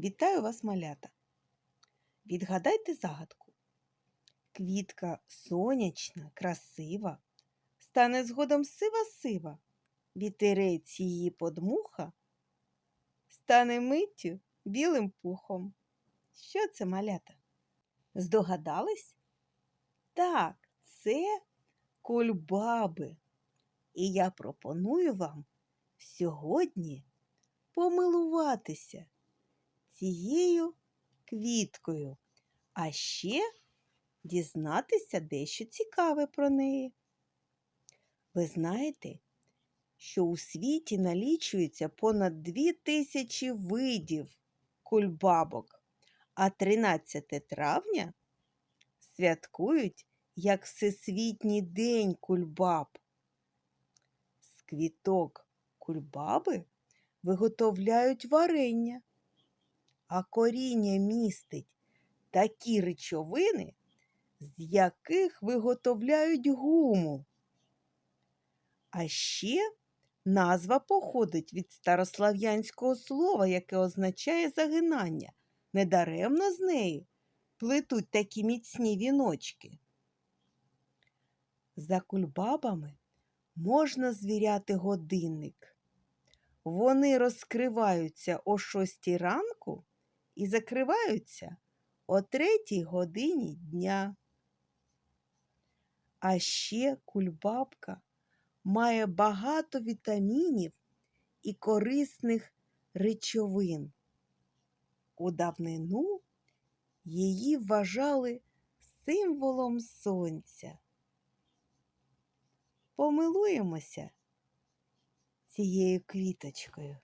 Вітаю вас, малята! Відгадайте загадку. Квітка сонячна, красива, стане згодом сива-сива, вітерець її подмуха, стане миттю білим пухом. Що це малята? Здогадались? Так, це кульбаби. І я пропоную вам сьогодні помилуватися цією квіткою, а ще дізнатися дещо цікаве про неї. Ви знаєте, що у світі налічується понад дві тисячі видів кульбабок, а 13 травня святкують як Всесвітній день кульбаб. З квіток кульбаби виготовляють варення, а коріння містить такі речовини, з яких виготовляють гуму. А ще назва походить від старослав'янського слова, яке означає загинання. Недаремно з неї плетуть такі міцні віночки. За кульбабами можна звіряти годинник. Вони розкриваються о шостій ранку і закриваються о третій годині дня. А ще кульбабка має багато вітамінів і корисних речовин. У давнину її вважали символом сонця. Помилуємося цією квіточкою.